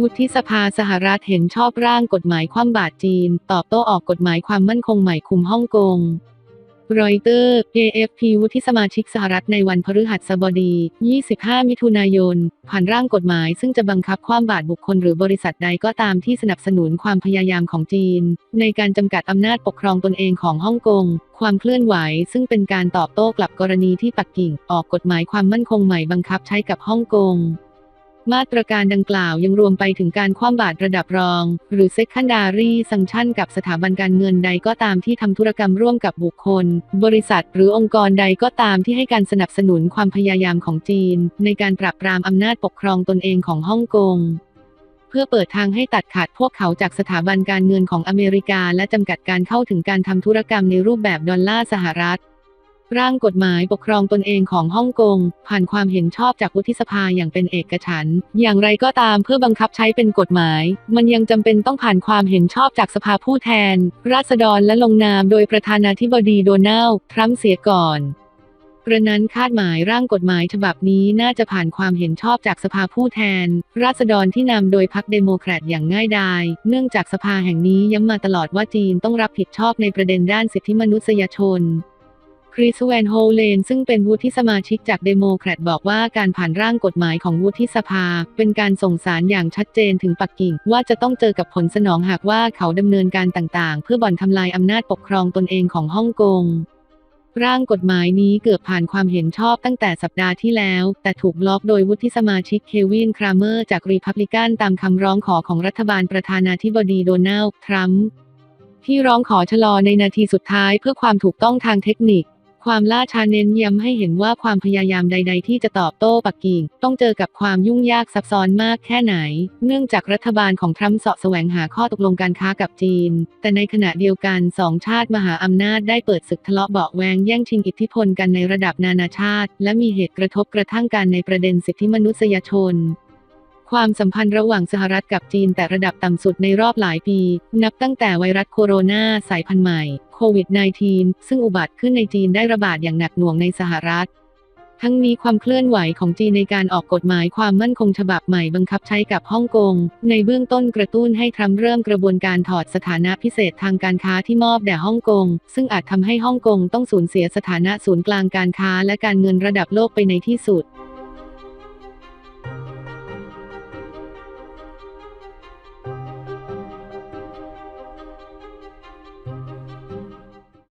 วุฒิสภาสหรัฐเห็นชอบร่างกฎหมายคว่ำบาตรจีน ตอบโต้ออกกฎหมายความมั่นคงใหม่คุมฮ่องกงรอยเตอร์ AFP วุฒิสมาชิกสหรัฐในวันพฤหัสบดี 25 มิถุนายน ผ่านร่างกฎหมายซึ่งจะบังคับความบาตรบุคคลหรือบริษัทใดก็ตามที่สนับสนุนความพยายามของจีน ในการจำกัดอำนาจปกครองตนเองของฮ่องกง ความเคลื่อนไหว ซึ่งเป็นการตอบโต้กลับกรณีที่ปักกิ่ง ออกกฎหมายความมั่นคงใหม่บังคับใช้กับฮ่องกง มาตรการดังกล่าวยังรวมไปถึงการคว่ำบาตรระดับรอง หรือ secondary sanction กับสถาบันการเงินใดก็ตามที่ทำธุรกรรมร่วมกับบุคคล บริษัทหรือองค์กรใดก็ตามที่ให้การสนับสนุนความพยายามของจีน ในการปราบปรามอำนาจปกครองตนเองของฮ่องกงเพื่อเปิดทางให้ตัดขาดพวกเขาจากสถาบันการเงินของอเมริกา และจำกัดการเข้าถึงการทำธุรกรรมในรูปแบบดอลลาร์สหรัฐ ร่างกฎหมายปกครองตนเองของฮ่องกง ผ่านความเห็นชอบจากวุฒิสภาอย่างเป็นเอกฉันท์อย่างไรก็ตามเพื่อบังคับใช้เป็นกฎหมาย มันยังจำเป็นต้องผ่านความเห็นชอบจากสภาผู้แทน ราษฎรและลงนามโดยประธานาธิบดีโดนัลด์ทรัมป์เสียก่อนกระนั้นคาดหมายร่างกฎหมายฉบับนี้น่าจะผ่านความเห็นชอบจากสภาผู้แทน ราษฎรที่นำโดยพรรคเดโมแครตอย่างง่ายดาย เนื่องจากสภาแห่งนี้ย้ำมาตลอดว่าจีนต้องรับผิดชอบในประเด็นด้านสิทธิมนุษยชน คริสแวนโฮเลนซึ่งเป็นวุฒิสมาชิกจากเดโมแครตบอกว่าการผ่านร่างกฎหมายของวุฒิสภา เป็นการส่งสารอย่างชัดเจนถึงปักกิ่ง ว่าจะต้องเจอกับผลสนองหากว่าเขาดำเนินการต่างๆ เพื่อบ่อนทำลายอำนาจปกครองตนเองของฮ่องกงร่างกฎหมายนี้เกือบผ่านความเห็นชอบตั้งแต่สัปดาห์ที่แล้ว แต่ถูกล็อกโดยวุฒิสมาชิกเควินครามเมอร์จากรีพับลิกันตามคำร้องขอของรัฐบาลประธานาธิบดีโดนัลด์ทรัมป์ที่ร้องขอชะลอในนาทีสุดท้ายเพื่อความถูกต้องทางเทคนิค ความล่าช้าเน้นย้ำให้เห็นว่าความพยายามใด ๆ ที่จะตอบโต้ปักกิ่ง ต้องเจอกับความยุ่งยากซับซ้อนมากแค่ไหน เนื่องจากรัฐบาลของทรัมป์เสาะแสวงหาข้อตกลงการค้ากับจีน แต่ในขณะเดียวกันสองชาติมหาอำนาจได้เปิดศึกทะเลาะเบาะแวงแย่งชิงอิทธิพลกันในระดับนานาชาติ และมีเหตุกระทบกระทั่งกันในประเด็นสิทธิมนุษยชน ความสัมพันธ์ระหว่างสหรัฐกับจีนแต่ระดับต่ำสุดในรอบหลายปี นับตั้งแต่ไวรัสโคโรนาสายพันธุ์ใหม่โควิด -19 ซึ่งอุบัติขึ้นในจีนได้ระบาดอย่างหนักหน่วงในสหรัฐ ทั้งนี้ความเคลื่อนไหวของจีนในการออกกฎหมายความมั่นคงฉบับใหม่บังคับใช้กับฮ่องกง ในเบื้องต้นกระตุ้นให้ทรัมป์เริ่มกระบวนการถอดสถานะพิเศษทางการค้าที่มอบแด่ฮ่องกง ซึ่งอาจทำให้ฮ่องกงต้องสูญเสียสถานะศูนย์กลางการค้าและการเงินระดับโลกไปในที่สุด